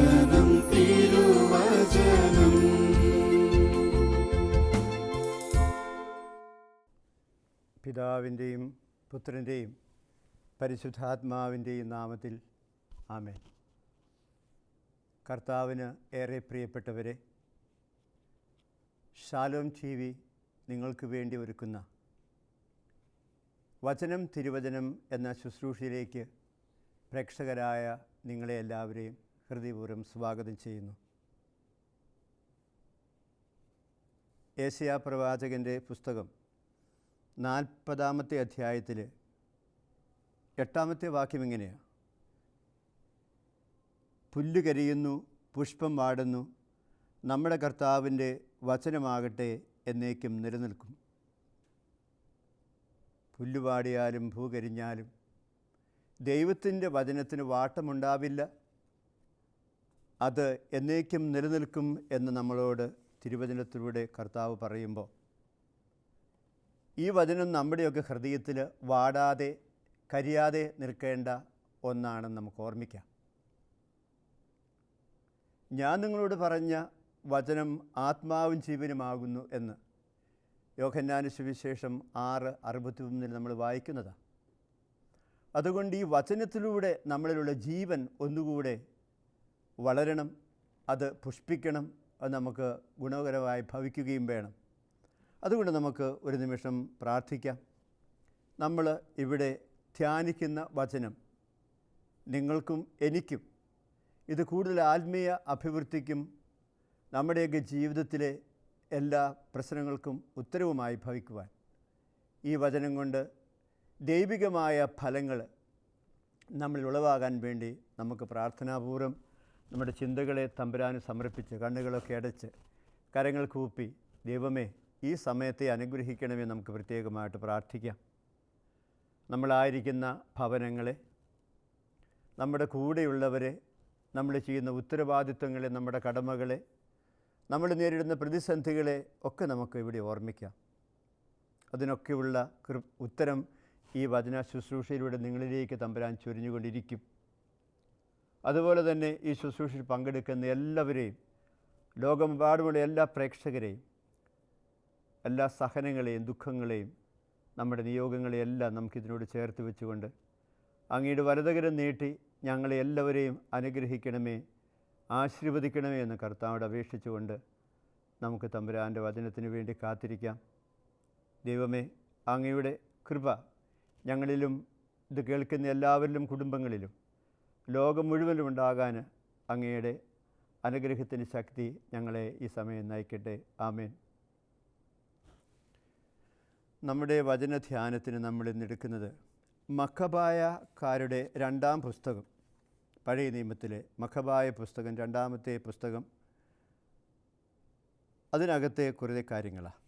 തിരുവചനം തിരുവചനം. പിതാവിന്റെയും പുത്രന്റെയും പരിശുദ്ധാത്മാവിന്റെയും നാമത്തിൽ ആമേൻ. കർത്താവിന് ഏറെ പ്രിയപ്പെട്ടവരെ ശാലോം ടി വി നിങ്ങൾക്ക് വേണ്ടി ഒരുക്കുന്ന വചനം തിരുവചനം എന്ന ശുശ്രൂഷയിലേക്ക് പ്രേക്ഷകരായ നിങ്ങളെ എല്ലാവരെയും ഹൃദയപൂർവം സ്വാഗതം ചെയ്യുന്നു. ഏഷ്യാ പ്രവാചകന്റെ പുസ്തകം നാൽപ്പതാമത്തെ അധ്യായത്തിൽ എട്ടാമത്തെ വാക്യം എങ്ങനെയാണ് പുല്ല് കരിയുന്നു പുഷ്പം വാടുന്നു നമ്മുടെ കർത്താവിന്റെ വചനമാകട്ടെ എന്നേക്കും നിലനിൽക്കും. പുല്ലുപാടിയാലും ഭൂകരിഞ്ഞാലും ദൈവത്തിന്റെ വചനത്തിന് വാട്ടമുണ്ടാവില്ല. അത് എന്നേക്കും നിലനിൽക്കും എന്ന് നമ്മളോട് തിരുവചനത്തിലൂടെ കർത്താവ് പറയുമ്പോൾ ഈ വചനം നമ്മുടെയൊക്കെ ഹൃദയത്തിൽ വാടാതെ കരിയാതെ നിൽക്കേണ്ട ഒന്നാണെന്ന് നമുക്ക് ഓർമ്മിക്കാം. ഞാൻ നിങ്ങളോട് പറഞ്ഞ വചനം ആത്മാവും ജീവനുമാകുന്നു എന്ന് യോഹന്നാന സുവിശേഷം ആറ് അറുപത്തിമൂന്നിൽ നമ്മൾ വായിക്കുന്നതാണ് അതുകൊണ്ട് ഈ വചനത്തിലൂടെ നമ്മളിലുള്ള ജീവൻ ഒന്നുകൂടെ വളരണം അത് പുഷ്പിക്കണം അത് നമുക്ക് ഗുണകരമായി ഭവിക്കുകയും വേണം. അതുകൊണ്ട് നമുക്ക് ഒരു നിമിഷം പ്രാർത്ഥിക്കാം. നമ്മൾ ഇവിടെ ധ്യാനിക്കുന്ന വചനം നിങ്ങൾക്കും എനിക്കും ഇത് കൂടുതൽ ആത്മീയ അഭിവൃദ്ധിക്കും നമ്മുടെയൊക്കെ ജീവിതത്തിലെ എല്ലാ പ്രശ്നങ്ങൾക്കും ഉത്തരവുമായി ഭവിക്കുവാൻ. ഈ വചനം കൊണ്ട് ദൈവികമായ ഫലങ്ങൾ നമ്മളിൽ ഉളവാകാൻ വേണ്ടി നമുക്ക് പ്രാർത്ഥനാപൂർവം നമ്മുടെ ചിന്തകളെ തമ്പുരാന് സമർപ്പിച്ച് കണ്ണുകളൊക്കെ അടച്ച് കരങ്ങൾ കൂപ്പി ദൈവമേ ഈ സമയത്തെ അനുഗ്രഹിക്കണമേ നമുക്ക് പ്രത്യേകമായിട്ട് പ്രാർത്ഥിക്കാം. നമ്മളായിരിക്കുന്ന ഭവനങ്ങളെ നമ്മുടെ കൂടെയുള്ളവരെ നമ്മൾ ചെയ്യുന്ന ഉത്തരവാദിത്വങ്ങളെ നമ്മുടെ കടമകളെ നമ്മൾ നേരിടുന്ന പ്രതിസന്ധികളെ ഒക്കെ നമുക്ക് ഇവിടെ ഓർമ്മിക്കാം. അതിനൊക്കെയുള്ള ഉത്തരം ഈ വചന ശുശ്രൂഷയിലൂടെ നിങ്ങളിലേക്ക് തമ്പരാൻ ചൊരിഞ്ഞുകൊണ്ടിരിക്കും. അതുപോലെ തന്നെ ഈ ശുശ്രൂഷയിൽ പങ്കെടുക്കുന്ന എല്ലാവരെയും ലോകമെമ്പാടുമുള്ള എല്ലാ പ്രേക്ഷകരെയും എല്ലാ സഹനങ്ങളെയും ദുഃഖങ്ങളെയും നമ്മുടെ നിയോഗങ്ങളെയെല്ലാം നമുക്കിതിനോട് ചേർത്ത് വെച്ചുകൊണ്ട് അങ്ങയുടെ വലതകരം നീട്ടി ഞങ്ങളെ എല്ലാവരെയും അനുഗ്രഹിക്കണമേ ആശീർവദിക്കണമേ എന്ന് കർത്താവോട് അപേക്ഷിച്ചുകൊണ്ട് നമുക്ക് തമ്പുരാന്റെ വചനത്തിന് വേണ്ടി കാത്തിരിക്കാം. ദൈവമേ അങ്ങയുടെ കൃപ ഞങ്ങളിലും ഇത് കേൾക്കുന്ന എല്ലാവരിലും കുടുംബങ്ങളിലും ലോകം മുഴുവനും ഉണ്ടാകാൻ അങ്ങയുടെ അനുഗ്രഹത്തിന് ശക്തി ഞങ്ങളെ ഈ സമയം നയിക്കട്ടെ. ആമേൻ. നമ്മുടെ വചനധ്യാനത്തിന് നമ്മൾ ഇന്നെടുക്കുന്നത് മഖബായക്കാരുടെ രണ്ടാം പുസ്തകം. പഴയ നിയമത്തിലെ മഖബായ പുസ്തകം രണ്ടാമത്തെ പുസ്തകം. അതിനകത്തെ കുറേ കാര്യങ്ങളാണ്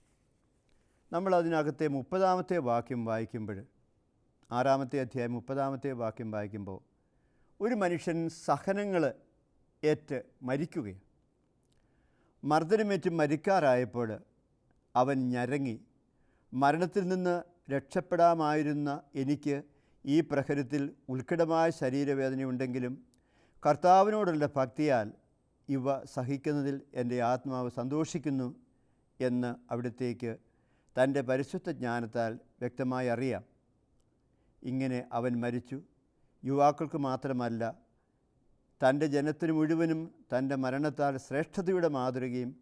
നമ്മൾ അതിനകത്തെ മുപ്പതാമത്തെ വാക്യം വായിക്കുമ്പോൾ ആറാമത്തെ അധ്യായം മുപ്പതാമത്തെ വാക്യം വായിക്കുമ്പോൾ ഒരു മനുഷ്യൻ സഹനങ്ങൾ ഏറ്റ് മരിക്കുകയാണ്. മർദ്ദനമേറ്റ് മരിക്കാറായപ്പോൾ അവൻ ഞരങ്ങി. മരണത്തിൽ നിന്ന് രക്ഷപ്പെടാമായിരുന്ന എനിക്ക് ഈ പ്രഹരത്തിൽ ഉത്കടമായ ശരീരവേദനയുണ്ടെങ്കിലും കർത്താവിനോടുള്ള ഭക്തിയാൽ ഇവ സഹിക്കുന്നതിൽ എന്റെ ആത്മാവ് സന്തോഷിക്കുന്നു എന്ന് അവിടത്തേക്ക് തന്റെ പരിശുദ്ധ ജ്ഞാനത്താൽ വ്യക്തമായി അറിയാം. ഇങ്ങനെ അവൻ മരിച്ചു. യുവാക്കൾക്ക് മാത്രമല്ല തന്റെ ജനത്തിന് മുഴുവനും തന്റെ മരണത്താൽ ശ്രേഷ്ഠതയുടെ മാതൃകയും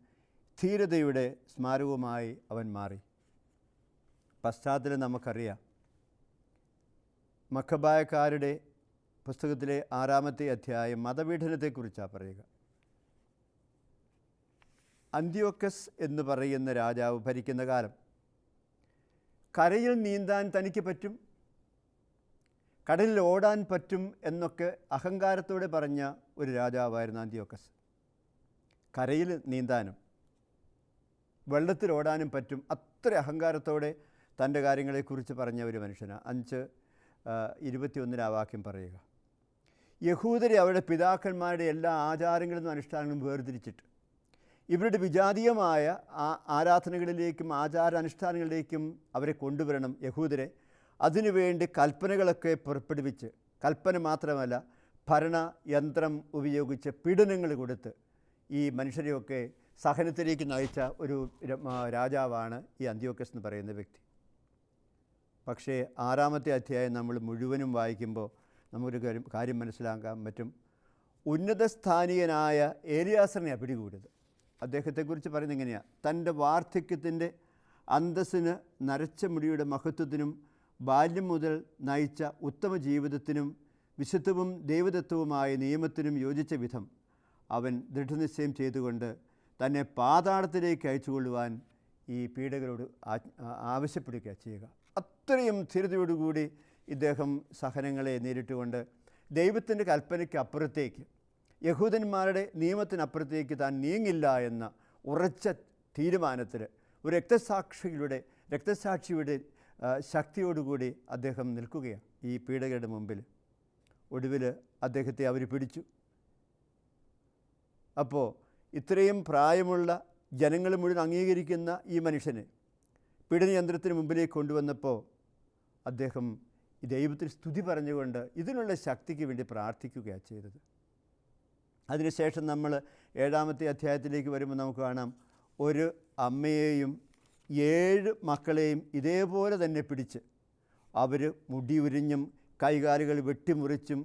ധീരതയുടെ സ്മാരകവുമായി അവൻ മാറി. പശ്ചാത്തലം നമുക്കറിയാം. മഖബായക്കാരുടെ പുസ്തകത്തിലെ ആറാമത്തെ അധ്യായം മതപീഡനത്തെക്കുറിച്ചാണ് പറയുക. അന്ത്യോക്കസ് എന്ന് പറയുന്ന രാജാവ് ഭരിക്കുന്ന കാലം. കരയിൽ നീന്താൻ തനിക്ക് പറ്റും? കടലിൽ ഓടാൻ പറ്റും എന്നൊക്കെ അഹങ്കാരത്തോടെ പറഞ്ഞ ഒരു രാജാവായിരുന്നു അന്ത്യോക്കസ്. കരയിൽ നീന്താനും വെള്ളത്തിൽ ഓടാനും പറ്റും അത്ര അഹങ്കാരത്തോടെ തന്റെ കാര്യങ്ങളെക്കുറിച്ച് പറഞ്ഞ ഒരു മനുഷ്യനാണ് അഞ്ച് ഇരുപത്തിയൊന്നിന് ആ വാക്യം പറയുക. യഹൂദരെ അവരുടെ പിതാക്കന്മാരുടെ എല്ലാ ആചാരങ്ങളും അനുഷ്ഠാനങ്ങളും വേർതിരിച്ചിട്ട് ഇവരുടെ വിജാതീയമായ ആരാധനകളിലേക്കും ആചാരാനുഷ്ഠാനങ്ങളിലേക്കും അവരെ കൊണ്ടുവരണം യഹൂദരെ. അതിനുവേണ്ടി കൽപ്പനകളൊക്കെ പുറപ്പെടുവിച്ച് കൽപ്പന മാത്രമല്ല ഭരണ യന്ത്രം ഉപയോഗിച്ച് പീഡനങ്ങൾ കൊടുത്ത് ഈ മനുഷ്യരെയൊക്കെ സഹനത്തിലേക്ക് നയിച്ച ഒരു രാജാവാണ് ഈ അന്ത്യോക്കസ് എന്ന് പറയുന്ന വ്യക്തി. പക്ഷേ ആറാമത്തെ അധ്യായം നമ്മൾ മുഴുവനും വായിക്കുമ്പോൾ നമുക്കൊരു കാര്യം കാര്യം മനസ്സിലാക്കാൻ പറ്റും ഉന്നതസ്ഥാനീയനായ ഏലിയാസറിനെ പിടികൂടിയത്. അദ്ദേഹത്തെക്കുറിച്ച് പറയുന്നത് എങ്ങനെയാണ് തന്റെ വാർദ്ധക്യത്തിന്റെ അന്തസ്സിന് നരച്ച മുടിയുടെ മഹത്വത്തിനും ബാല്യം മുതൽ നയിച്ച ഉത്തമ ജീവിതത്തിനും വിശുദ്ധവും ദൈവദത്വവുമായ നിയമത്തിനും യോജിച്ച വിധം അവൻ ദൃഢനിശ്ചയം ചെയ്തുകൊണ്ട് തന്നെ പാതാളത്തിലേക്ക് അയച്ചുകൊള്ളുവാൻ ഈ ആ- ആവശ്യപ്പെടുക ചെയ്യുക. അത്രയും ധീരതയോടുകൂടി ഇദ്ദേഹം സഹനങ്ങളെ നേരിട്ടുകൊണ്ട് ദൈവത്തിന്റെ കൽപ്പനയ്ക്ക് അപ്പുറത്തേക്ക് യഹൂദന്മാരുടെ നിയമത്തിനപ്പുറത്തേക്ക് താൻ നീങ്ങില്ല എന്ന ഉറച്ച തീരുമാനത്തിൽ ഒരു രക്തസാക്ഷിയുടെ രക്തസാക്ഷിയുടെ ശക്തിയോടുകൂടി അദ്ദേഹം നിൽക്കുകയാണ് ഈ പീഡകരുടെ മുമ്പിൽ. ഒടുവിൽ അദ്ദേഹത്തെ അവർ പിടിച്ചു. അപ്പോൾ ഇത്രയും പ്രായമുള്ള ജനങ്ങൾ മുഴുവൻ അംഗീകരിക്കുന്ന ഈ മനുഷ്യനെ പീഡനയന്ത്രത്തിന് മുമ്പിലേക്ക് കൊണ്ടുവന്നപ്പോൾ അദ്ദേഹം ഈ ദൈവത്തിന് സ്തുതി പറഞ്ഞുകൊണ്ട് ഇതിനുള്ള ശക്തിക്ക് വേണ്ടി പ്രാർത്ഥിക്കുകയാണ് ചെയ്തത്. അതിനുശേഷം നമ്മൾ ഏഴാമത്തെ അധ്യായത്തിലേക്ക് വരുമ്പോൾ നമുക്ക് കാണാം ഒരു അമ്മയെയും ഏഴ് മക്കളെയും ഇതേപോലെ തന്നെ പിടിച്ച് അവർ മുടി ഉരിഞ്ഞും കൈകാലുകൾ വെട്ടിമുറിച്ചും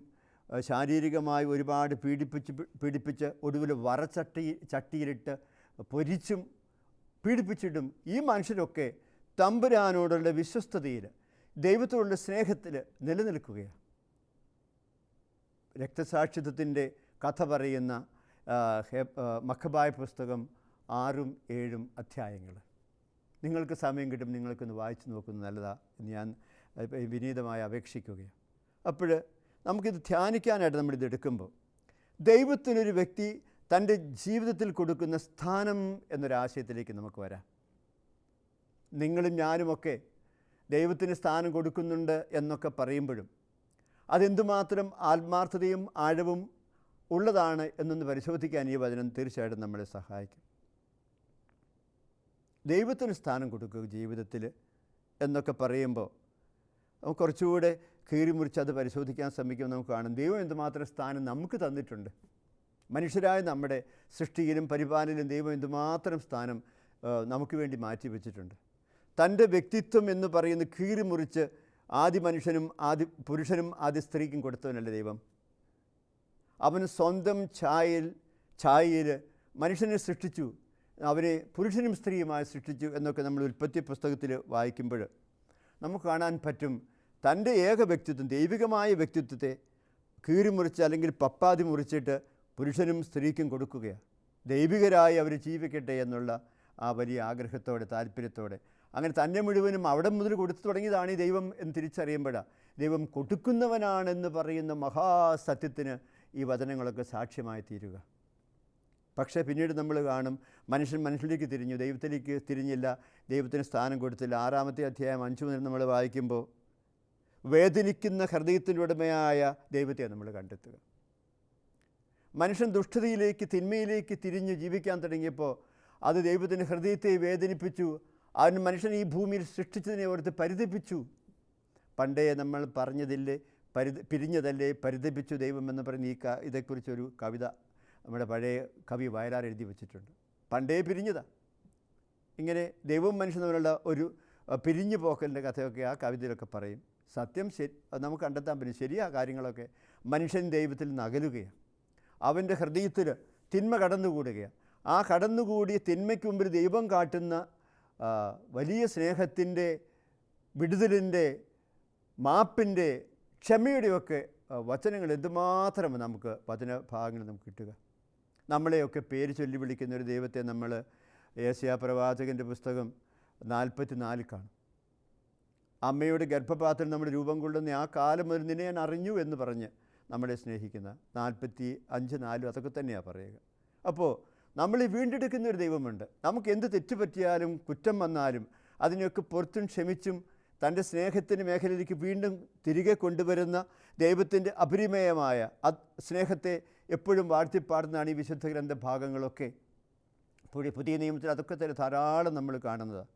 ശാരീരികമായി ഒരുപാട് പീഡിപ്പിച്ച് പീഡിപ്പിച്ച് ഒടുവിൽ വറച്ചട്ടി ചട്ടിയിലിട്ട് പൊരിച്ചും പീഡിപ്പിച്ചിട്ടും ഈ മനുഷ്യരൊക്കെ തമ്പുരാനോടുള്ള വിശ്വസ്തതയിൽ ദൈവത്തോടുള്ള സ്നേഹത്തിൽ നിലനിൽക്കുകയാണ് രക്തസാക്ഷിത്വത്തിന്റെ കഥ പറയുന്ന മഖബായ പുസ്തകം ആറും ഏഴും അധ്യായങ്ങൾ നിങ്ങൾക്ക് സമയം കിട്ടും നിങ്ങൾക്കൊന്ന് വായിച്ചു നോക്കുന്നത് നല്ലതാണ് എന്ന് ഞാൻ വിനീതമായി അപേക്ഷിക്കുകയാണ്. അപ്പോൾ നമുക്കിത് ധ്യാനിക്കാനായിട്ട് നമ്മളിത് എടുക്കുമ്പോൾ ദൈവത്തിനൊരു വ്യക്തി തന്റെ ജീവിതത്തിൽ കൊടുക്കുന്ന സ്ഥാനം എന്നൊരാശയത്തിലേക്ക് നമുക്ക് വരാം. നിങ്ങളും ഞാനുമൊക്കെ ദൈവത്തിന് സ്ഥാനം കൊടുക്കുന്നുണ്ട് എന്നൊക്കെ പറയുമ്പോഴും അതെന്തുമാത്രം ആത്മാർത്ഥതയും ആഴവും ഉള്ളതാണ് എന്നൊന്ന് പരിശോധിക്കാൻ ഈ വചനം തീർച്ചയായിട്ടും നമ്മളെ സഹായിക്കും. ദൈവത്തിന് സ്ഥാനം കൊടുക്കുക ജീവിതത്തിൽ എന്നൊക്കെ പറയുമ്പോൾ കുറച്ചുകൂടെ കീറിമുറിച്ച് അത് പരിശോധിക്കാൻ ശ്രമിക്കുമ്പോൾ നമുക്ക് കാണും ദൈവം എന്തുമാത്രം സ്ഥാനം നമുക്ക് തന്നിട്ടുണ്ട്. മനുഷ്യരായ നമ്മുടെ സൃഷ്ടിയിലും പരിപാലനയിലും ദൈവം എന്തുമാത്രം സ്ഥാനം നമുക്ക് വേണ്ടി മാറ്റി വെച്ചിട്ടുണ്ട്. തന്റെ വ്യക്തിത്വം എന്ന് പറയുന്ന കീറിമുറിച്ച് ആദ്യ മനുഷ്യനും ആദ്യ പുരുഷനും ആദ്യ സ്ത്രീക്കും കൊടുത്തവനല്ല ദൈവം? അവന് സ്വന്തം ഛായയിൽ ഛായയിൽ മനുഷ്യനെ സൃഷ്ടിച്ചു. അവനെ പുരുഷനും സ്ത്രീയുമായി സൃഷ്ടിച്ചു എന്നൊക്കെ നമ്മൾ ഉൽപ്പത്തി പുസ്തകത്തിൽ വായിക്കുമ്പോൾ നമുക്ക് കാണാൻ പറ്റും തന്റെ ഏക വ്യക്തിത്വം ദൈവികമായ വ്യക്തിത്വത്തെ കീറിമുറിച്ച് അല്ലെങ്കിൽ പപ്പാതി മുറിച്ചിട്ട് പുരുഷനും സ്ത്രീക്കും കൊടുക്കുകയാണ്. ദൈവികരായി അവർ ജീവിക്കട്ടെ എന്നുള്ള ആ വലിയ ആഗ്രഹത്തോടെ താല്പര്യത്തോടെ. അങ്ങനെ തന്നെ മുഴുവനും അവിടെ മുതൽ കൊടുത്തു തുടങ്ങിയതാണ് ഈ ദൈവം എന്ന് തിരിച്ചറിയുമ്പോഴാണ് ദൈവം കൊടുക്കുന്നവനാണെന്ന് പറയുന്ന മഹാസത്യത്തിന് ഈ വചനങ്ങളൊക്കെ സാക്ഷ്യമായി തീരുക പക്ഷേ പിന്നീട് നമ്മൾ കാണും മനുഷ്യൻ മനുഷ്യരിലേക്ക് തിരിഞ്ഞു ദൈവത്തിലേക്ക് തിരിഞ്ഞില്ല ദൈവത്തിന് സ്ഥാനം കൊടുത്തില്ല. ആറാമത്തെ അധ്യായം അഞ്ചു മുതൽ നമ്മൾ വായിക്കുമ്പോൾ വേദനിക്കുന്ന ഹൃദയത്തിന്റെ ഉടമയായ ദൈവത്തെ നമ്മൾ കണ്ടെത്തുക. മനുഷ്യൻ ദുഷ്ടതയിലേക്ക് തിന്മയിലേക്ക് തിരിഞ്ഞ് ജീവിക്കാൻ തുടങ്ങിയപ്പോൾ അത് ദൈവത്തിന്റെ ഹൃദയത്തെ വേദനിപ്പിച്ചു. അവൻ മനുഷ്യൻ ഈ ഭൂമിയിൽ സൃഷ്ടിച്ചതിനെ ഓർത്ത് പരിതപിച്ചു. പണ്ടേ നമ്മൾ പറഞ്ഞതില്ലേ പരിത പിരിഞ്ഞതല്ലേ പരിതപിച്ചു ദൈവം എന്ന് പറഞ്ഞ് ഈ ക ഇതേക്കുറിച്ചൊരു കവിത നമ്മുടെ പഴയ കവി വയലാർ എഴുതി വെച്ചിട്ടുണ്ട്. പണ്ടേ പിരിഞ്ഞതാ. ഇങ്ങനെ ദൈവവും മനുഷ്യൻ തമ്മിലുള്ള ഒരു പിരിഞ്ഞു പോക്കലിന്റെ കഥയൊക്കെ ആ കവിതയിലൊക്കെ പറയും. സത്യം ശരി നമുക്ക് കണ്ടെത്താൻ പറ്റും. ശരിയാ കാര്യങ്ങളൊക്കെ. മനുഷ്യൻ ദൈവത്തിൽ നിന്ന് അകലുകയാണ് അവന്റെ ഹൃദയത്തിൽ തിന്മ കടന്നുകൂടുകയാണ് ആ കടന്നുകൂടിയ തിന്മയ്ക്ക് മുമ്പിൽ ദൈവം കാട്ടുന്ന വലിയ സ്നേഹത്തിന്റെ വിടുതലിന്റെ മാപ്പിന്റെ ക്ഷമയുടെയൊക്കെ വചനങ്ങൾ എന്തുമാത്രം നമുക്ക് വചന ഭാഗങ്ങൾ നമുക്ക് കിട്ടുക. നമ്മളെയൊക്കെ പേര് ചൊല്ലി വിളിക്കുന്ന ഒരു ദൈവത്തെ നമ്മൾ ഏഷ്യാ പ്രവാചകന്റെ പുസ്തകം നാൽപ്പത്തി നാലിൽ കാണും. അമ്മയുടെ ഗർഭപാത്രം നമ്മുടെ രൂപം കൊള്ളുന്ന ആ കാലം മുതൽ നിന്നെ ഞാൻ അറിഞ്ഞു എന്ന് പറഞ്ഞ് നമ്മളെ സ്നേഹിക്കുന്ന നാൽപ്പത്തി അഞ്ച് നാലും അതൊക്കെ തന്നെയാണ് പറയുക. അപ്പോൾ നമ്മൾ വീണ്ടെടുക്കുന്ന ഒരു ദൈവമുണ്ട്. നമുക്ക് എന്ത് തെറ്റ് പറ്റിയാലും കുറ്റം വന്നാലും അതിനെയൊക്കെ പുറത്തും ക്ഷമിച്ചും തന്റെ സ്നേഹത്തിന് മേഖലയിലേക്ക് വീണ്ടും തിരികെ കൊണ്ടുവരുന്ന ദൈവത്തിന്റെ അപരിമയമായ സ്നേഹത്തെ എപ്പോഴും വാഴ്ത്തിപ്പാടുന്നതാണ് ഈ വിശുദ്ധ ഗ്രന്ഥ ഭാഗങ്ങളൊക്കെ. പുതിയ പുതിയ നിയമത്തിൽ അതൊക്കെ തന്നെ ധാരാളം നമ്മൾ കാണുന്നത്.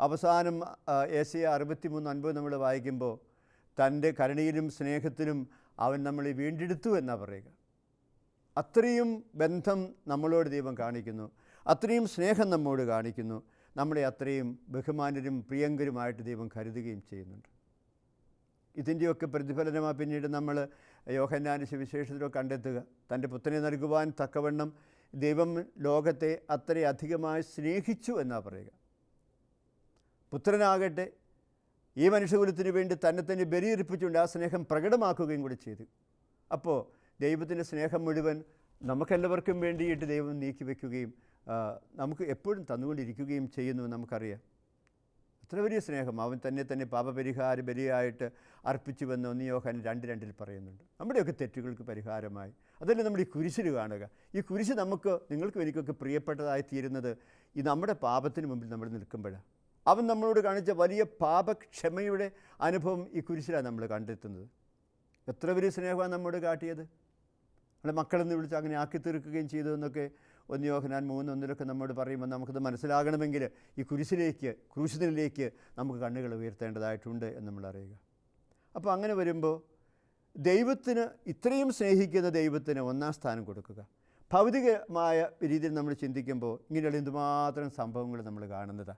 അവസാനം ഏഷ്യ അറുപത്തി മൂന്ന് അൻപത് നമ്മൾ വായിക്കുമ്പോൾ തന്റെ കരുണയിലും സ്നേഹത്തിലും അവൻ നമ്മളെ വീണ്ടെടുത്തു എന്നാണ് പറയുക. അത്രയും ബന്ധം നമ്മളോട് ദൈവം കാണിക്കുന്നു. അത്രയും സ്നേഹം നമ്മോട് കാണിക്കുന്നു. നമ്മളെ അത്രയും ബഹുമാനരും പ്രിയങ്കരുമായിട്ട് ദൈവം കരുതുകയും ചെയ്യുന്നുണ്ട്. ഇതിന്റെയൊക്കെ പ്രതിഫലനമാണ് പിന്നീട് നമ്മൾ യോഹന്നാന്റെ സുവിശേഷത്തിലോ കണ്ടെത്തുക. തന്റെ പുത്രനെ നൽകുവാൻ തക്കവണ്ണം ദൈവം ലോകത്തെ അത്രയധികമായി സ്നേഹിച്ചു എന്നാണ് പറയുക. പുത്രനാകട്ടെ ഈ മനുഷ്യകുലത്തിന് വേണ്ടി തന്നെ തന്നെ ബലിയർപ്പിച്ചുകൊണ്ട് ആ സ്നേഹം പ്രകടമാക്കുകയും കൂടി ചെയ്തു. അപ്പോൾ ദൈവത്തിന്റെ സ്നേഹം മുഴുവൻ നമുക്കെല്ലാവർക്കും വേണ്ടിയിട്ട് ദൈവം നീക്കി വയ്ക്കുകയും നമുക്ക് എപ്പോഴും തന്നുകൊണ്ടിരിക്കുകയും ചെയ്യുന്നു നമുക്കറിയാം. അത്ര വലിയ സ്നേഹം. അവൻ തന്നെ തന്നെ പാപപരിഹാര ബലിയായിട്ട് അർപ്പിച്ചുവെന്ന് ഒന്ന് യോഹൻ രണ്ട് രണ്ടിൽ പറയുന്നുണ്ട്. നമ്മുടെയൊക്കെ തെറ്റുകൾക്ക് പരിഹാരമായി. അതല്ലേ നമ്മൾ ഈ കുരിശിൽ കാണുക. ഈ കുരിശ് നമുക്ക് നിങ്ങൾക്കും എനിക്കൊക്കെ പ്രിയപ്പെട്ടതായി തീരുന്നത് ഈ നമ്മുടെ പാപത്തിന് മുമ്പിൽ നമ്മൾ നിൽക്കുമ്പോഴാണ് അവൻ നമ്മളോട് കാണിച്ച വലിയ പാപക്ഷമയുടെ അനുഭവം ഈ കുരിശിലാണ് നമ്മൾ കണ്ടെത്തുന്നത്. എത്ര വലിയ സ്നേഹമാണ് നമ്മോട് കാട്ടിയത്. നമ്മുടെ മക്കളെന്ന് വിളിച്ച് അങ്ങനെ ആക്കി തീർക്കുകയും ചെയ്തു എന്നൊക്കെ ഒന്ന് യോഹനാൻ മൂന്ന് ഒന്നിലൊക്കെ നമ്മോട് പറയുമ്പോൾ നമുക്കത് മനസ്സിലാകണമെങ്കിൽ ഈ കുരിശിലേക്ക് ക്രൂശിതനിലേക്ക് നമുക്ക് കണ്ണുകൾ ഉയർത്തേണ്ടതായിട്ടുണ്ട് എന്ന് നമ്മൾ അറിയുക. അപ്പോൾ അങ്ങനെ വരുമ്പോൾ ദൈവത്തിന് ഇത്രയും സ്നേഹിക്കുന്ന ദൈവത്തിന് ഒന്നാം സ്ഥാനം കൊടുക്കുക. ഭൗതികമായ രീതിയിൽ നമ്മൾ ചിന്തിക്കുമ്പോൾ ഇങ്ങനെയുള്ള എന്തുമാത്രം സംഭവങ്ങൾ നമ്മൾ കാണുന്നതാണ്.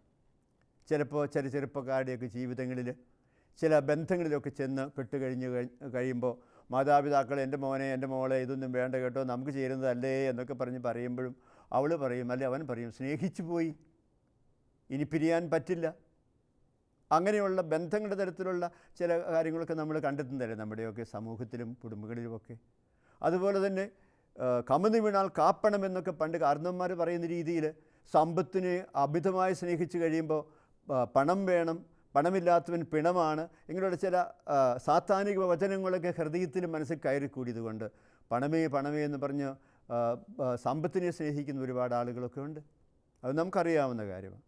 ചിലപ്പോൾ ചില ചെറുപ്പക്കാരുടെയൊക്കെ ജീവിതങ്ങളിൽ ചില ബന്ധങ്ങളിലൊക്കെ ചെന്ന് പെട്ടുകഴിഞ്ഞ് കഴി- കഴിയുമ്പോൾ മാതാപിതാക്കൾ എന്റെ മോനെ എന്റെ മോളെ ഇതൊന്നും വേണ്ട കേട്ടോ നമുക്ക് ചേരുന്നതല്ലേ എന്നൊക്കെ പറഞ്ഞ് പറയുമ്പോഴും അവൾ പറയും അല്ലെ അവൻ പറയും സ്നേഹിച്ചു പോയി ഇനി പിരിയാൻ പറ്റില്ല. അങ്ങനെയുള്ള ബന്ധങ്ങളുടെ തരത്തിലുള്ള ചില കാര്യങ്ങളൊക്കെ നമ്മൾ കണ്ടെത്തുന്നതല്ലേ നമ്മുടെയൊക്കെ സമൂഹത്തിലും കുടുംബങ്ങളിലുമൊക്കെ. അതുപോലെ തന്നെ കമന്ന് വീണാൽ കാപ്പണം എന്നൊക്കെ പണ്ട് കാരണവന്മാർ പറയുന്ന രീതിയിൽ സമ്പത്തിനെ അമിതമായി സ്നേഹിച്ച് കഴിയുമ്പോൾ പണം വേണം പണമില്ലാത്തവൻ പിണമാണ്. ഇങ്ങനെയുള്ള ചില സാത്താനിക വചനങ്ങളൊക്കെ ഹൃദയത്തിലും മനസ്സിൽ കയറി കൂടിയതുകൊണ്ട് പണമേ പണമേ എന്ന് പറഞ്ഞ് സമ്പത്തിനെ സ്നേഹിക്കുന്ന ഒരുപാട് ആളുകളൊക്കെ ഉണ്ട്. അത് നമുക്കറിയാവുന്ന കാര്യമാണ്.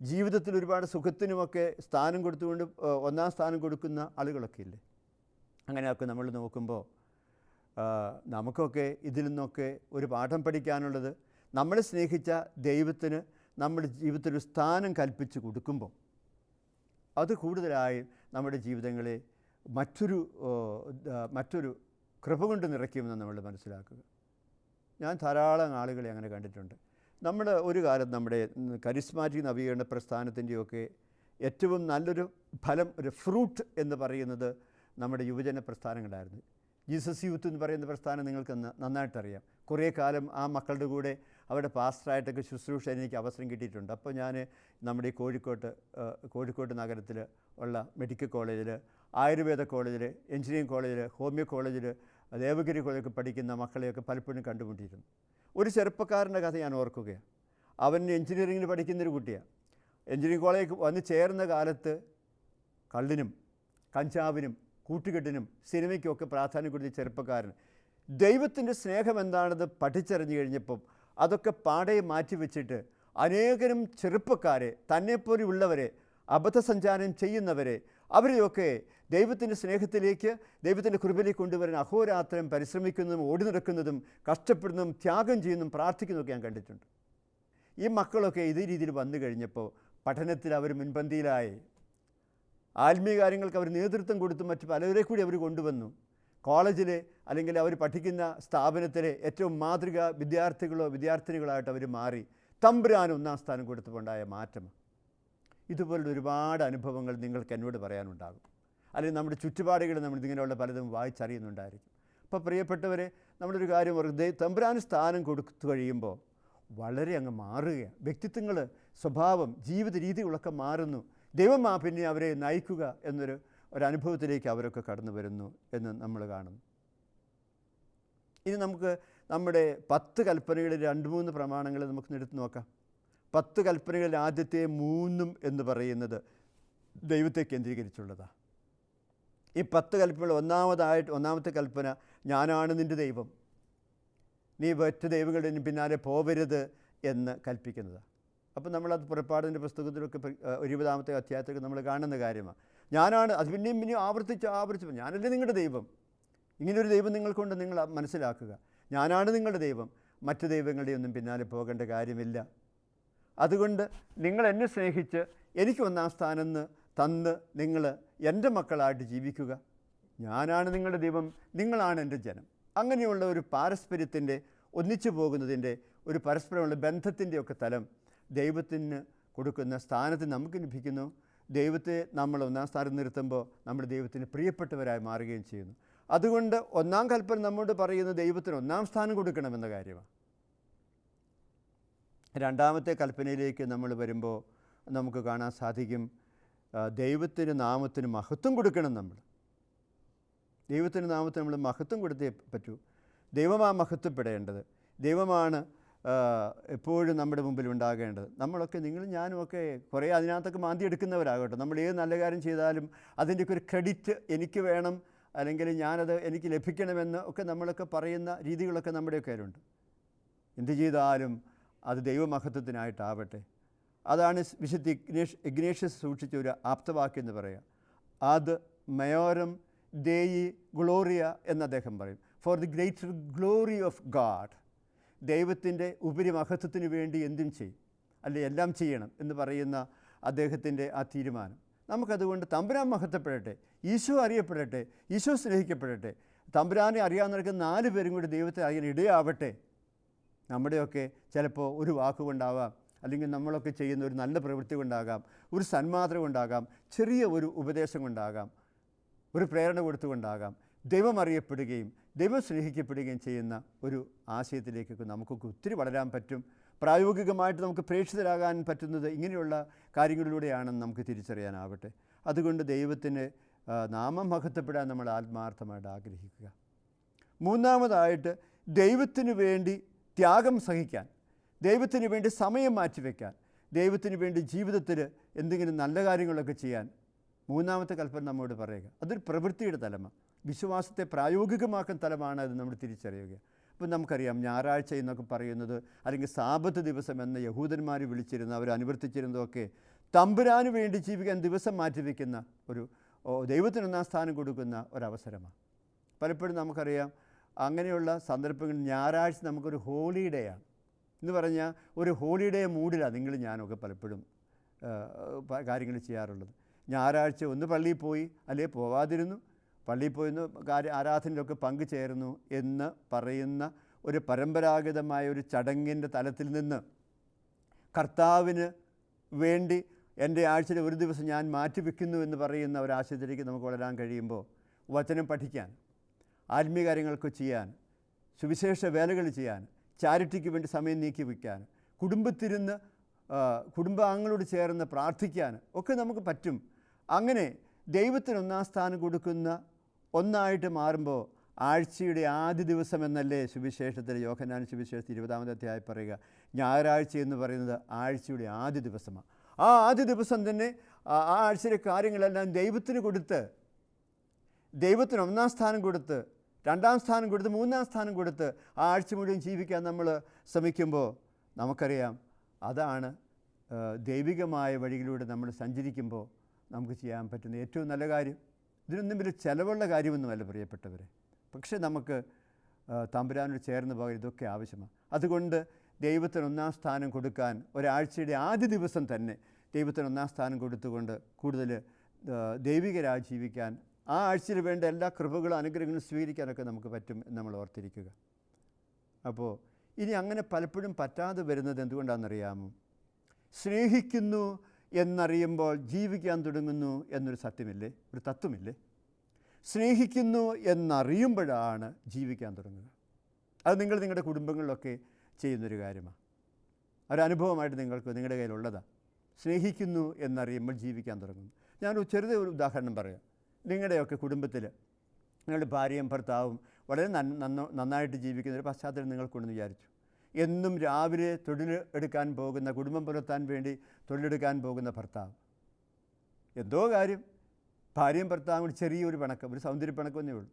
ജീവിതത്തിൽ ഒരുപാട് സുഖത്തിനുമൊക്കെ സ്ഥാനം കൊടുത്തുകൊണ്ട് ഒന്നാം സ്ഥാനം കൊടുക്കുന്ന ആളുകളൊക്കെ ഇല്ലേ? അങ്ങനെയൊക്കെ നമ്മൾ നോക്കുമ്പോൾ നമുക്കൊക്കെ ഇതിൽ നിന്നൊക്കെ ഒരു പാഠം പഠിക്കാനുള്ളത് നമ്മളെ സ്നേഹിച്ച ദൈവത്തിന് നമ്മുടെ ജീവിതത്തിൽ ഒരു സ്ഥാനം കൽപ്പിച്ച് കൊടുക്കുമ്പോൾ അത് കൂടുതലായി നമ്മുടെ ജീവിതങ്ങളെ മറ്റൊരു മറ്റൊരു കൃപ കൊണ്ട് നിറയ്ക്കുമെന്ന് നമ്മൾ മനസ്സിലാക്കുക. ഞാൻ ധാരാളം ആളുകളെ അങ്ങനെ കണ്ടിട്ടുണ്ട്. നമ്മൾ ഒരു കാലം നമ്മുടെ കരിസ്മാറ്റിക് നവീകരണ പ്രസ്ഥാനത്തിന്റെയൊക്കെ ഏറ്റവും നല്ലൊരു ഫലം ഒരു ഫ്രൂട്ട് എന്ന് പറയുന്നത് നമ്മുടെ യുവജന പ്രസ്ഥാനങ്ങളായിരുന്നു. ജീസസ് യൂത്ത് എന്ന് പറയുന്ന പ്രസ്ഥാനം നിങ്ങൾക്ക് നന്നായിട്ടറിയാം. കുറേ കാലം ആ മക്കളുടെ കൂടെ അവരുടെ പാസ്റ്ററായിട്ടൊക്കെ ശുശ്രൂഷ എനിക്ക് അവസരം കിട്ടിയിട്ടുണ്ട്. അപ്പോൾ ഞാൻ നമ്മുടെ ഈ കോഴിക്കോട്ട് ആ, കോഴിക്കോട്ട് നഗരത്തിൽ ഉള്ള മെഡിക്കൽ കോളേജിൽ ആയുർവേദ കോളേജിൽ എഞ്ചിനീയറിംഗ് കോളേജിൽ ഹോമിയോ കോളേജിൽ ദേവഗിരി കോളേജൊക്കെ പഠിക്കുന്ന മക്കളെയൊക്കെ പലപ്പോഴും കണ്ടുമുട്ടിയിരുന്നു ഒരു ചെറുപ്പക്കാരന്റെ കഥ ഞാൻ ഓർക്കുകയാണ്. അവൻ എഞ്ചിനീയറിംഗിൽ പഠിക്കുന്നൊരു കുട്ടിയാണ്. എഞ്ചിനീയറിംഗ് കോളേജ് വന്ന് ചേർന്ന കാലത്ത് കള്ളിനും കഞ്ചാവിനും കൂട്ടുകെട്ടിനും സിനിമയ്ക്കുമൊക്കെ പ്രാധാന്യം കൊടുത്ത ചെറുപ്പക്കാരൻ. ദൈവത്തിന്റെ സ്നേഹം എന്താണെന്ന് പഠിച്ചറിഞ്ഞു കഴിഞ്ഞപ്പം അതൊക്കെ പാടെ മാറ്റിവെച്ചിട്ട് അനേകരും ചെറുപ്പക്കാരെ തന്നെപ്പോലെയുള്ളവരെ അബദ്ധസഞ്ചാരം ചെയ്യുന്നവരെ അവരെയൊക്കെ ദൈവത്തിന്റെ സ്നേഹത്തിലേക്ക് ദൈവത്തിന്റെ കൃപയിലേക്ക് കൊണ്ടുവരാൻ അഹോരാത്രം പരിശ്രമിക്കുന്നതും ഓടി നടക്കുന്നതും കഷ്ടപ്പെടുന്നതും ത്യാഗം ചെയ്യുന്നതും പ്രാർത്ഥിക്കുന്നതൊക്കെ ഞാൻ കണ്ടിട്ടുണ്ട്. ഈ മക്കളൊക്കെ ഇതേ രീതിയിൽ വന്നു കഴിഞ്ഞപ്പോൾ പഠനത്തിൽ അവർ മുൻപന്തിയിലായി. ആത്മീയ കാര്യങ്ങൾക്ക് അവർ നേതൃത്വം കൊടുത്തു മറ്റ് പലവരെ കൂടി അവർ കൊണ്ടുവന്നു. കോളേജിൽ അല്ലെങ്കിൽ അവർ പഠിക്കുന്ന സ്ഥാപനത്തിലെ ഏറ്റവും മാതൃക വിദ്യാർത്ഥികളോ വിദ്യാർത്ഥിനികളായിട്ട് അവർ മാറി തമ്പുരാൻ ഒന്നാം സ്ഥാനം കൊടുത്തുകൊണ്ടായ മാറ്റം. ഇതുപോലുള്ള ഒരുപാട് അനുഭവങ്ങൾ നിങ്ങൾക്ക് എന്നോട് പറയാനുണ്ടാകും. അല്ലെങ്കിൽ നമ്മുടെ ചുറ്റുപാടുകളിൽ നമ്മൾ ഇങ്ങനെയുള്ള പലതും വായിച്ചറിയുന്നുണ്ടായിരിക്കും. അപ്പോൾ പ്രിയപ്പെട്ടവരെ നമ്മളൊരു കാര്യം വെറുതെ തമ്പുരാൻ സ്ഥാനം കൊടുത്തു കഴിയുമ്പോൾ വളരെ അങ്ങ് മാറുകയാണ്. വ്യക്തിത്വങ്ങൾ സ്വഭാവം ജീവിത രീതികളൊക്കെ മാറുന്നു. ദൈവം ആ പിന്നെ അവരെ നയിക്കുക എന്നൊരു ഒരനുഭവത്തിലേക്ക് അവരൊക്കെ കടന്നു വരുന്നു എന്ന് നമ്മൾ കാണുന്നു. ഇനി നമുക്ക് നമ്മുടെ പത്ത് കൽപ്പനകളിൽ രണ്ട് മൂന്ന് പ്രമാണങ്ങൾ നമുക്ക് എടുത്ത് നോക്കാം. പത്ത് കൽപ്പനകളിൽ ആദ്യത്തെ മൂന്നും എന്ന് പറയുന്നത് ദൈവത്തെ കേന്ദ്രീകരിച്ചുള്ളതാണ് ഈ പത്ത് കൽപ്പനകൾ ഒന്നാമതായിട്ട് ഒന്നാമത്തെ കൽപ്പന ഞാനാണ് നിന്റെ ദൈവം. നീ മറ്റ് ദൈവങ്ങളുടെ പിന്നാലെ പോവരുത് എന്ന് കൽപ്പിക്കുന്നതാണ് അപ്പം നമ്മളത് പുറപ്പാടിന്റെ പുസ്തകത്തിലൊക്കെ ഇരുപതാമത്തെ അധ്യായത്തിലൊക്കെ നമ്മൾ കാണുന്ന കാര്യമാണ്. ഞാനാണ് അത് പിന്നെയും പിന്നെയും ആവർത്തിച്ച് ആവർത്തിച്ച് ഞാനല്ലേ നിങ്ങളുടെ ദൈവം? ഇങ്ങനൊരു ദൈവം നിങ്ങൾക്കുണ്ട് നിങ്ങൾ മനസ്സിലാക്കുക. ഞാനാണ് നിങ്ങളുടെ ദൈവം. മറ്റു ദൈവങ്ങളുടെ ഒന്നും പിന്നാലെ പോകേണ്ട കാര്യമില്ല. അതുകൊണ്ട് നിങ്ങൾ എന്നെ സ്നേഹിച്ച് എനിക്ക് ഒന്നാം സ്ഥാനം തന്ന് നിങ്ങൾ എന്റെ മക്കളായിട്ട് ജീവിക്കുക. ഞാനാണ് നിങ്ങളുടെ ദൈവം നിങ്ങളാണ് എന്റെ ജനം. അങ്ങനെയുള്ള ഒരു പാരസ്പര്യത്തിന്റെ ഒന്നിച്ചു പോകുന്നതിന്റെ ഒരു പരസ്പരമുള്ള ബന്ധത്തിന്റെയൊക്കെ തലം ദൈവത്തിന് കൊടുക്കുന്ന സ്ഥാനത്ത് നമുക്ക് ലഭിക്കുന്നു. ദൈവത്തെ നമ്മൾ ഒന്നാം സ്ഥാനം നിർത്തുമ്പോൾ നമ്മൾ ദൈവത്തിന് പ്രിയപ്പെട്ടവരായി മാറുകയും ചെയ്യുന്നു. അതുകൊണ്ട് ഒന്നാം കൽപ്പന നമ്മോട് പറയുന്ന ദൈവത്തിന് ഒന്നാം സ്ഥാനം കൊടുക്കണമെന്ന കാര്യമാണ്. രണ്ടാമത്തെ കൽപ്പനയിലേക്ക് നമ്മൾ വരുമ്പോൾ നമുക്ക് കാണാൻ സാധിക്കും ദൈവത്തിന് നാമത്തിന് മഹത്വം കൊടുക്കണം നമ്മൾ. ദൈവത്തിന് നാമത്തിന് നമ്മൾ മഹത്വം കൊടുത്തേ പറ്റൂ. ദൈവമാണ് മഹത്വപ്പെടേണ്ടത്. ദൈവമാണ് എപ്പോഴും നമ്മുടെ മുമ്പിൽ ഉണ്ടാകേണ്ടത്. നമ്മളൊക്കെ നിങ്ങളും ഞാനും ഒക്കെ കുറേ അതിനകത്തൊക്കെ മാന്തി എടുക്കുന്നവരാകട്ടെ. നമ്മൾ ഏത് നല്ല കാര്യം ചെയ്താലും അതിന്റെയൊക്കെ ഒരു ക്രെഡിറ്റ് എനിക്ക് വേണം അല്ലെങ്കിൽ ഞാനത് എനിക്ക് ലഭിക്കണമെന്ന് ഒക്കെ നമ്മളൊക്കെ പറയുന്ന രീതികളൊക്കെ നമ്മുടെയൊക്കെ ഉണ്ട് എന്ത് ചെയ്താലും അത് ദൈവമഹത്വത്തിനായിട്ടാവട്ടെ. അതാണ് വിശുദ്ധ ഇഗ്നേഷ് ഇഗ്നേഷ്യസ് സൂക്ഷിച്ച ഒരു ആപ്തവാക്യം എന്ന് പറയുക. അത് മയോരം ദേയി ഗ്ലോറിയ എന്ന് അദ്ദേഹം പറയും. For the greater glory of God ദൈവത്തിന്റെ ഉപരിമഹത്വത്തിന് വേണ്ടി എന്തും ചെയ്യും അല്ലെ എല്ലാം ചെയ്യണം എന്ന് പറയുന്ന അദ്ദേഹത്തിന്റെ ആ തീരുമാനം. നമുക്കതുകൊണ്ട് തമ്പുരാൻ മഹത്വപ്പെടട്ടെ ഈശോ അറിയപ്പെടട്ടെ ഈശോ സ്നേഹിക്കപ്പെടട്ടെ തമ്പുരാനെ അറിയാൻ അറിയാവുന്നവർക്ക് നാല് പേരും കൂടി ദൈവത്തെ അറിയാൻ ഇടയാവട്ടെ. നമ്മുടെയൊക്കെ ചിലപ്പോൾ ഒരു വാക്കുകൊണ്ടാവാം അല്ലെങ്കിൽ നമ്മളൊക്കെ ചെയ്യുന്ന ഒരു നല്ല പ്രവൃത്തി കൊണ്ടാകാം ഒരു സന്മാതൃ കൊണ്ടാകാം ചെറിയ ഒരു ഉപദേശം കൊണ്ടാകാം ഒരു പ്രേരണ കൊടുത്തുകൊണ്ടാകാം. ദൈവം അറിയപ്പെടുകയും ദൈവം സ്നേഹിക്കപ്പെടുകയും ചെയ്യുന്ന ഒരു ആശയത്തിലേക്കൊക്കെ നമുക്കൊക്കെ ഒത്തിരി വളരാൻ പറ്റും. പ്രായോഗികമായിട്ട് നമുക്ക് പ്രേക്ഷിതരാകാൻ പറ്റുന്നത് ഇങ്ങനെയുള്ള കാര്യങ്ങളിലൂടെയാണെന്ന് നമുക്ക് തിരിച്ചറിയാനാവട്ടെ. അതുകൊണ്ട് ദൈവത്തിന് നാമം മഹത്വപ്പെടാൻ നമ്മൾ ആത്മാർത്ഥമായിട്ട് ആഗ്രഹിക്കുക. മൂന്നാമതായിട്ട് ദൈവത്തിന് വേണ്ടി ത്യാഗം സഹിക്കാൻ ദൈവത്തിന് വേണ്ടി സമയം മാറ്റിവെക്കാൻ ദൈവത്തിന് വേണ്ടി ജീവിതത്തിൽ എന്തെങ്കിലും നല്ല കാര്യങ്ങളൊക്കെ ചെയ്യാൻ മൂന്നാമത്തെ കൽപ്പന നമ്മോട് പറയുക. അതൊരു പ്രവൃത്തിയുടെ തലമാണ് വിശ്വാസത്തെ പ്രായോഗികമാക്കുന്ന തലമാണ് അത് നമ്മൾ തിരിച്ചറിയുക. ഇപ്പം നമുക്കറിയാം ഞായറാഴ്ച എന്നൊക്കെ പറയുന്നത് അല്ലെങ്കിൽ സാബത്ത് ദിവസം എന്ന യഹൂദന്മാർ വിളിച്ചിരുന്ന അവർ അനുവർത്തിച്ചിരുന്നതൊക്കെ തമ്പുരാന് വേണ്ടി ജീവിക്കാൻ ദിവസം മാറ്റിവെക്കുന്ന ഒരു ദൈവത്തിന് ഒന്നാം സ്ഥാനം കൊടുക്കുന്ന ഒരവസരമാണ്. പലപ്പോഴും നമുക്കറിയാം അങ്ങനെയുള്ള സന്ദർഭങ്ങളിൽ ഞായറാഴ്ച നമുക്കൊരു ഹോളിഡേ ആണ് എന്ന് പറഞ്ഞാൽ ഒരു ഹോളിഡേ മൂഡിലാണ് നിങ്ങൾ ഞാനൊക്കെ പലപ്പോഴും കാര്യങ്ങൾ ചെയ്യാറുള്ളത്. ഞായറാഴ്ച ഒന്ന് പള്ളിയിൽ പോയി അല്ലെ പോവാതിരുന്നു പള്ളിയിൽ പോയിരുന്നു കാര്യ ആരാധനയിലൊക്കെ പങ്കുചേരുന്നു എന്ന് പറയുന്ന ഒരു പരമ്പരാഗതമായ ഒരു ചടങ്ങിന്റെ തലത്തിൽ നിന്ന് കർത്താവിന് വേണ്ടി എന്റെ ആഴ്ചയിൽ ഒരു ദിവസം ഞാൻ മാറ്റിവെക്കുന്നു എന്ന് പറയുന്ന ഒരു ആശയത്തിലേക്ക് നമുക്ക് വളരാൻ കഴിയുമ്പോൾ വചനം പഠിക്കാൻ ആത്മീയ കാര്യങ്ങൾക്ക് ചെയ്യാൻ സുവിശേഷ വേലകൾ ചെയ്യാൻ ചാരിറ്റിക്ക് വേണ്ടി സമയം നീക്കി വയ്ക്കാൻ കുടുംബത്തിരുന്ന് കുടുംബാംഗങ്ങളോട് ചേർന്ന് പ്രാർത്ഥിക്കാൻ ഒക്കെ നമുക്ക് പറ്റും. അങ്ങനെ ദൈവത്തിന് ഒന്നാം സ്ഥാനം കൊടുക്കുന്ന ഒന്നായിട്ട് മാറുമ്പോൾ ആഴ്ചയുടെ ആദ്യ ദിവസം എന്നല്ലേ സുവിശേഷത്തിൽ യോഹനാൻ സുവിശേഷത്തിൽ ഇരുപതാമത്തെ അധ്യായം പറയുക. ഞായറാഴ്ച എന്ന് പറയുന്നത് ആഴ്ചയുടെ ആദ്യ ദിവസമാണ്. ആ ആദ്യ ദിവസം തന്നെ ആ ആഴ്ചയിലെ കാര്യങ്ങളെല്ലാം ദൈവത്തിന് കൊടുത്ത് ദൈവത്തിന് ഒന്നാം സ്ഥാനം കൊടുത്ത് രണ്ടാം സ്ഥാനം കൊടുത്ത് മൂന്നാം സ്ഥാനം കൊടുത്ത് ആ ആഴ്ച മുഴുവൻ ജീവിക്കാൻ നമ്മൾ ശ്രമിക്കുമ്പോൾ നമുക്കറിയാം അതാണ് ദൈവികമായ വഴിയിലൂടെ നമ്മൾ സഞ്ചരിക്കുമ്പോൾ നമുക്ക് ചെയ്യാൻ പറ്റുന്ന ഏറ്റവും നല്ല കാര്യം. ഇതിനൊന്നും വലിയ ചിലവുള്ള കാര്യമൊന്നുമല്ല പ്രിയപ്പെട്ടവരെ. പക്ഷേ നമുക്ക് തമ്പുരാനോട് ചേർന്ന് പോകാൻ ഇതൊക്കെ ആവശ്യമാണ്. അതുകൊണ്ട് ദൈവത്തിന് ഒന്നാം സ്ഥാനം കൊടുക്കാൻ ഒരാഴ്ചയുടെ ആദ്യ ദിവസം തന്നെ ദൈവത്തിന് ഒന്നാം സ്ഥാനം കൊടുത്തുകൊണ്ട് കൂടുതൽ ദൈവികരായി ജീവിക്കാൻ ആ ആഴ്ചയിൽ വേണ്ട എല്ലാ കൃപകളും അനുഗ്രഹങ്ങളും സ്വീകരിക്കാനൊക്കെ നമുക്ക് പറ്റും എന്ന് നമ്മൾ ഓർത്തിരിക്കുക. അപ്പോൾ ഇനി അങ്ങനെ പലപ്പോഴും പറ്റാതെ വരുന്നത് എന്തുകൊണ്ടാണെന്നറിയാമോ? സ്നേഹിക്കുന്നു എന്നറിയുമ്പോൾ ജീവിക്കാൻ തുടങ്ങുന്നു എന്നൊരു സത്യമില്ലേ? ഒരു തത്വമില്ലേ? സ്നേഹിക്കുന്നു എന്നറിയുമ്പോഴാണ് ജീവിക്കാൻ തുടങ്ങുക. അത് നിങ്ങൾ നിങ്ങളുടെ കുടുംബങ്ങളിലൊക്കെ ചെയ്യുന്നൊരു കാര്യമാണ്. ഒരനുഭവമായിട്ട് നിങ്ങൾക്ക് നിങ്ങളുടെ കയ്യിലുള്ളതാണ് സ്നേഹിക്കുന്നു എന്നറിയുമ്പോൾ ജീവിക്കാൻ തുടങ്ങുന്നു. ഞാനൊരു ചെറുതെ ഒരു ഉദാഹരണം പറയാം. നിങ്ങളുടെയൊക്കെ കുടുംബത്തിൽ നിങ്ങളുടെ ഭാര്യയും ഭർത്താവും വളരെ നന്ന- നന്ന- നന്നായിട്ട് ജീവിക്കുന്ന ഒരു പശ്ചാത്തലം നിങ്ങൾക്കുണ്ടെന്ന് വിചാരിച്ചു. എന്നും രാവിലെ തൊഴിൽ എടുക്കാൻ പോകുന്ന കുടുംബം പുലർത്താൻ വേണ്ടി തൊഴിലെടുക്കാൻ പോകുന്ന ഭർത്താവ്. എന്തോ കാര്യം. ഭാര്യയും ഭർത്താവും കൂടി ചെറിയൊരു പിണക്കം ഒരു സൗന്ദര്യ പിണക്കമെന്നേ ഉള്ളൂ.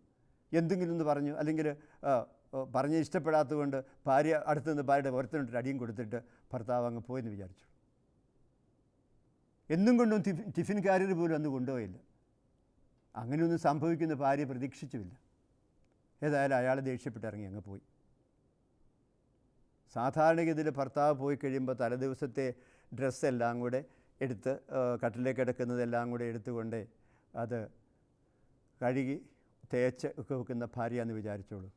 എന്തെങ്കിലും ഒന്ന് പറഞ്ഞു അല്ലെങ്കിൽ പറഞ്ഞ് ഇഷ്ടപ്പെടാത്തത് പറഞ്ഞ് ഇഷ്ടപ്പെടാത്തതുകൊണ്ട് ഭാര്യ അടുത്ത് നിന്ന് ഭാര്യയുടെ പുറത്തിനിട്ട് അടിയും കൊടുത്തിട്ട് ഭർത്താവ് അങ്ങ് പോയെന്ന് വിചാരിച്ചു. എന്നും കൊണ്ടും ടിഫിൻ ടിഫിൻ കാരിയർ പോലും അന്ന് കൊണ്ടുപോയില്ല. അങ്ങനെയൊന്നും സംഭവിക്കുന്ന ഭാര്യ പ്രതീക്ഷിച്ചുമില്ല. ഏതായാലും അയാൾ ദേഷ്യപ്പെട്ട് ഇറങ്ങി അങ്ങ് പോയി. സാധാരണഗതിയിൽ ഭർത്താവ് പോയി കഴിയുമ്പോൾ തലേദിവസത്തെ ഡ്രസ്സെല്ലാം കൂടെ എടുത്ത് കട്ടിലേക്ക് കിടക്കുന്നതെല്ലാം കൂടെ എടുത്തുകൊണ്ട് അത് കഴുകി തേച്ച് ഒക്കെ വെക്കുന്ന ഭാര്യ എന്ന് വിചാരിച്ചോളൂ.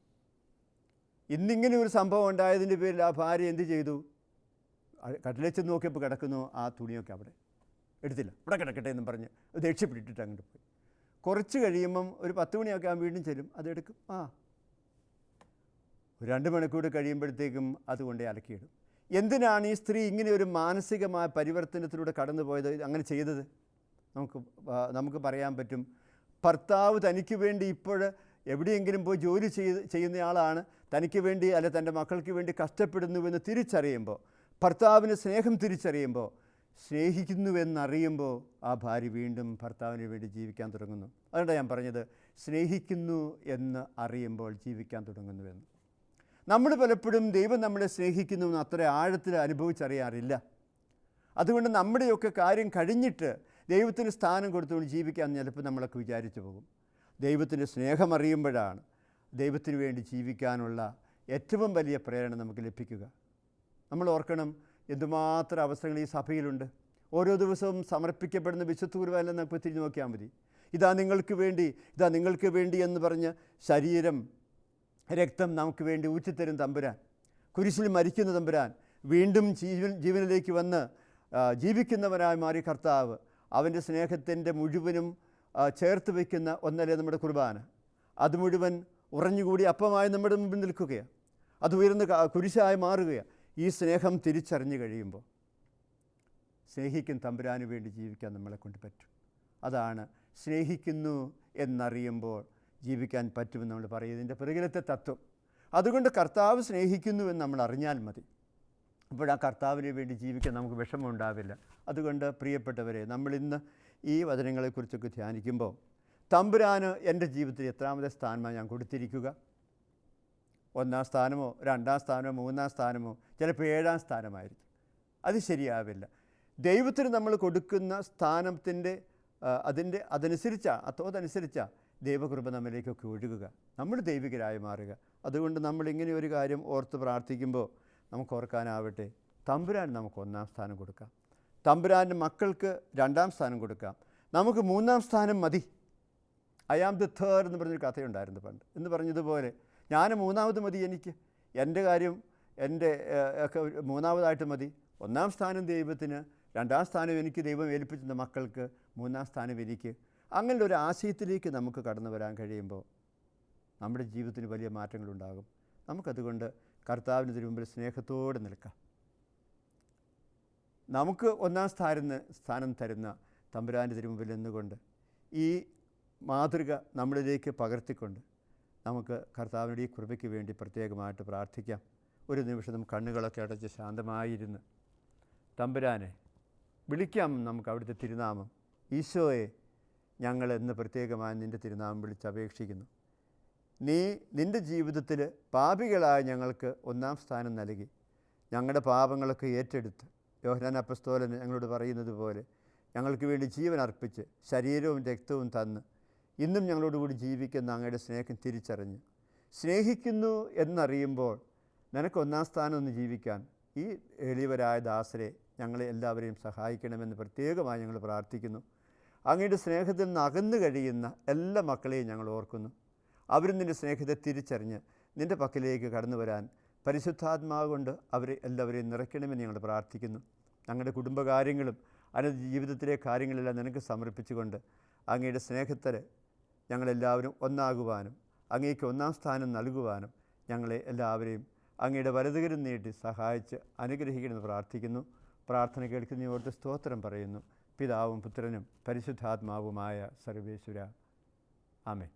ഇന്നിങ്ങനെ ഒരു സംഭവം ഉണ്ടായതിന്റെ പേരിൽ ആ ഭാര്യ എന്ത് ചെയ്തു? കട്ടിലേച്ച് നോക്കിയപ്പോൾ കിടക്കുന്നു ആ തുണിയൊക്കെ അവിടെ. എടുത്തില്ല. ഇവിടെ കിടക്കട്ടെ എന്നും പറഞ്ഞ് ദേഷ്യപ്പെട്ടിട്ട് അങ്ങോട്ട് പോയി. കുറച്ച് കഴിയുമ്പം ഒരു പത്ത് മണിയൊക്കെ ആ വീണ്ടും ചെല്ലും. അതെടുക്കും ആ രണ്ട് മണിക്കൂർ കഴിയുമ്പോഴത്തേക്കും അതുകൊണ്ട് അലക്കിയിടും. എന്തിനാണ് ഈ സ്ത്രീ ഇങ്ങനെ ഒരു മാനസികമായ പരിവർത്തനത്തിലൂടെ കടന്നു പോയത് അങ്ങനെ ചെയ്തത്? നമുക്ക് നമുക്ക് പറയാൻ പറ്റും. ഭർത്താവ് തനിക്ക് വേണ്ടി ഇപ്പോൾ എവിടെയെങ്കിലും പോയി ജോലി ചെയ്ത് ചെയ്യുന്നയാളാണ്. തനിക്ക് വേണ്ടി അല്ലെ തന്റെ മക്കൾക്ക് വേണ്ടി കഷ്ടപ്പെടുന്നുവെന്ന് തിരിച്ചറിയുമ്പോൾ ഭർത്താവിന് സ്നേഹം തിരിച്ചറിയുമ്പോൾ സ്നേഹിക്കുന്നുവെന്നറിയുമ്പോൾ ആ ഭാര്യ വീണ്ടും ഭർത്താവിന് വേണ്ടി ജീവിക്കാൻ തുടങ്ങുന്നു. അതുകൊണ്ടാണ് ഞാൻ പറഞ്ഞത് സ്നേഹിക്കുന്നു എന്ന് അറിയുമ്പോൾ ജീവിക്കാൻ തുടങ്ങുന്നുവെന്ന്. നമ്മൾ പലപ്പോഴും ദൈവം നമ്മളെ സ്നേഹിക്കുന്നു എന്ന് അത്ര ആഴത്തിൽ അനുഭവിച്ചറിയാറില്ല. അതുകൊണ്ട് നമ്മുടെയൊക്കെ കാര്യം കഴിഞ്ഞിട്ട് ദൈവത്തിന് സ്ഥാനം കൊടുത്തുകൊണ്ട് ജീവിക്കാൻ ചിലപ്പോൾ നമ്മളൊക്കെ വിചാരിച്ചു പോകും. ദൈവത്തിന്റെ സ്നേഹം അറിയുമ്പോഴാണ് ദൈവത്തിന് വേണ്ടി ജീവിക്കാനുള്ള ഏറ്റവും വലിയ പ്രേരണ നമുക്ക് ലഭിക്കുക. നമ്മൾ ഓർക്കണം എന്തുമാത്രം അവസരങ്ങൾ ഈ സഭയിലുണ്ട്. ഓരോ ദിവസവും സമർപ്പിക്കപ്പെടുന്ന വിശുദ്ധ കുരുവാലെന്ന് നമുക്ക് തിരിഞ്ഞു നോക്കിയാൽ മതി. ഇതാ നിങ്ങൾക്ക് വേണ്ടി ഇതാ നിങ്ങൾക്ക് വേണ്ടി എന്ന് പറഞ്ഞ് ശരീരം രക്തം നമുക്ക് വേണ്ടി ഊറ്റിത്തരും തമ്പുരാൻ. കുരിശിൽ മരിക്കുന്ന തമ്പുരാൻ വീണ്ടും ജീവൻ ജീവനിലേക്ക് വന്ന് ജീവിക്കുന്നവനായി മാറി കർത്താവ്. അവന്റെ സ്നേഹത്തിന്റെ മുഴുവനും ചേർത്ത് വയ്ക്കുന്ന ഒന്നല്ലേ നമ്മുടെ കുർബാന. അത് മുഴുവൻ ഉറഞ്ഞുകൂടി അപ്പമായി നമ്മുടെ മുമ്പിൽ നിൽക്കുകയാണ്. അത് ഉയർന്ന് കുരിശായി മാറുകയാണ്. ഈ സ്നേഹം തിരിച്ചറിഞ്ഞു കഴിയുമ്പോൾ സ്നേഹിക്കും തമ്പുരാന് വേണ്ടി ജീവിക്കാൻ നമ്മളെ കൊണ്ട് പറ്റും. അതാണ് സ്നേഹിക്കുന്നു എന്നറിയുമ്പോൾ ജീവിക്കാൻ പറ്റുമെന്ന് നമ്മൾ പറയും. ഇതിന്റെ പിറകിലത്തെ തത്വം. അതുകൊണ്ട് കർത്താവ് സ്നേഹിക്കുന്നുവെന്ന് നമ്മൾ അറിഞ്ഞാൽ മതി. അപ്പോൾ ആ കർത്താവിന് വേണ്ടി ജീവിക്കാൻ നമുക്ക് വിഷമം ഉണ്ടാവില്ല. അതുകൊണ്ട് പ്രിയപ്പെട്ടവരെ നമ്മളിന്ന് ഈ വചനങ്ങളെക്കുറിച്ചൊക്കെ ധ്യാനിക്കുമ്പോൾ തമ്പുരാന് എന്റെ ജീവിതത്തിൽ എത്രാമത്തെ സ്ഥാനമാണ് ഞാൻ കൊടുത്തിരിക്കുക? ഒന്നാം സ്ഥാനമോ രണ്ടാം സ്ഥാനമോ മൂന്നാം സ്ഥാനമോ ചിലപ്പോൾ ഏഴാം സ്ഥാനമായിരിക്കും. അത് ശരിയാവില്ല. ദൈവത്തിന് നമ്മൾ കൊടുക്കുന്ന സ്ഥാനത്തിന്റെ അതിന്റെ അതനുസരിച്ചാണ് അതോതനുസരിച്ചാണ് ദൈവകൃപ നമ്മിലേക്കൊക്കെ ഒഴുകുക. നമ്മൾ ദൈവികരായി മാറുക. അതുകൊണ്ട് നമ്മൾ ഇങ്ങനെ ഒരു കാര്യം ഓർത്ത് പ്രാർത്ഥിക്കുമ്പോൾ നമുക്ക് ഓർക്കാനാവട്ടെ. തമ്പുരാൻ നമുക്ക് ഒന്നാം സ്ഥാനം കൊടുക്കാം. തമ്പുരാന്റെ മക്കൾക്ക് രണ്ടാം സ്ഥാനം കൊടുക്കാം. നമുക്ക് മൂന്നാം സ്ഥാനം മതി. ഐ ആം ദി തേർഡ് എന്ന് പറഞ്ഞൊരു കഥയുണ്ടായിരുന്നു പണ്ട്. എന്ന് പറഞ്ഞതുപോലെ ഞാൻ മൂന്നാമത് മതി എനിക്ക്. എന്റെ കാര്യം എന്റെ ഒക്കെ മൂന്നാമതായിട്ട് മതി. ഒന്നാം സ്ഥാനം ദൈവത്തിന് രണ്ടാം സ്ഥാനം എനിക്ക് ദൈവം ഏൽപ്പിച്ചിരുന്ന മക്കൾക്ക് മൂന്നാം സ്ഥാനം എനിക്ക്. അങ്ങനെ ഒരു ആശയത്തിലേക്ക് നമുക്ക് കടന്നു വരാൻ കഴിയുമ്പോൾ നമ്മുടെ ജീവിതത്തിന് വലിയ മാറ്റങ്ങളുണ്ടാകും. നമുക്കതുകൊണ്ട് കർത്താവിന് ഇതിനു മുമ്പിൽ സ്നേഹത്തോടെ നിൽക്കാം. നമുക്ക് ഒന്നാം സ്ഥാനം സ്ഥാനം തരുന്ന തമ്പുരാന്റെ തിരുമുമ്പിൽ നിന്നുകൊണ്ട് ഈ മാതൃക നമ്മളിലേക്ക് പകർത്തിക്കൊണ്ട് നമുക്ക് കർത്താവിന്റെ ഈ കൃപയ്ക്ക് വേണ്ടി പ്രത്യേകമായിട്ട് പ്രാർത്ഥിക്കാം. ഒരു നിമിഷം നമുക്ക് കണ്ണുകളൊക്കെ അടച്ച് ശാന്തമായിരുന്ന് തമ്പുരാനെ വിളിക്കാം നമുക്ക് അവിടുത്തെ തിരുനാമം ഈശോയെ ഞങ്ങൾ എന്ന് പ്രത്യേകമായി നിന്റെ തിരുനാമം വിളിച്ച് അപേക്ഷിക്കുന്നു. നീ നിന്റെ ജീവിതത്തിൽ പാപികളായ ഞങ്ങൾക്ക് ഒന്നാം സ്ഥാനം നൽകി. ഞങ്ങളുടെ പാപങ്ങളൊക്കെ ഏറ്റെടുത്ത്. യോഹനാൻ അപ്പസ്തോലൻ ഞങ്ങളോട് പറയുന്നത് പോലെ ഞങ്ങൾക്ക് വേണ്ടി ജീവൻ അർപ്പിച്ച് ശരീരവും രക്തവും തന്ന് ഇന്നും ഞങ്ങളോട് കൂടി ജീവിക്കുന്ന അങ്ങയുടെ സ്നേഹം തിരിച്ചറിഞ്ഞ്. സ്നേഹിക്കുന്നു എന്നറിയുമ്പോൾ നിനക്ക് ഒന്നാം സ്ഥാനം ഒന്ന് ജീവിക്കാൻ ഈ എളിയവരായ ദാസരെ ഞങ്ങളെ എല്ലാവരെയും സഹായിക്കണമെന്ന് പ്രത്യേകമായി ഞങ്ങൾ പ്രാർത്ഥിക്കുന്നു. അങ്ങയുടെ സ്നേഹത്തിൽ നിന്ന് അകന്നു കഴിയുന്ന എല്ലാ മക്കളെയും ഞങ്ങൾ ഓർക്കുന്നു. അവരും നിന്റെ സ്നേഹത്തെ തിരിച്ചറിഞ്ഞ് നിന്റെ പക്കലേക്ക് കടന്നു വരാൻ പരിശുദ്ധാത്മാവ് കൊണ്ട് അവരെ എല്ലാവരെയും നിറയ്ക്കണമെന്ന് ഞങ്ങൾ പ്രാർത്ഥിക്കുന്നു. ഞങ്ങളുടെ കുടുംബകാര്യങ്ങളും അനത് ജീവിതത്തിലെ കാര്യങ്ങളെല്ലാം നിനക്ക് സമർപ്പിച്ചുകൊണ്ട് അങ്ങയുടെ സ്നേഹത്തിൽ ഞങ്ങളെല്ലാവരും ഒന്നാകുവാനും അങ്ങേക്ക് ഒന്നാം സ്ഥാനം നൽകുവാനും ഞങ്ങളെ എല്ലാവരെയും അങ്ങയുടെ വലതുകരം നീട്ടി സഹായിച്ച് അനുഗ്രഹിക്കണമെന്ന് പ്രാർത്ഥിക്കുന്നു. പ്രാർത്ഥന കേൾക്കുന്ന ഓർത്ത് സ്തോത്രം പറയുന്നു. പിതാവും പുത്രനും പരിശുദ്ധാത്മാവുമായ സർവേശ്വര. ആമേ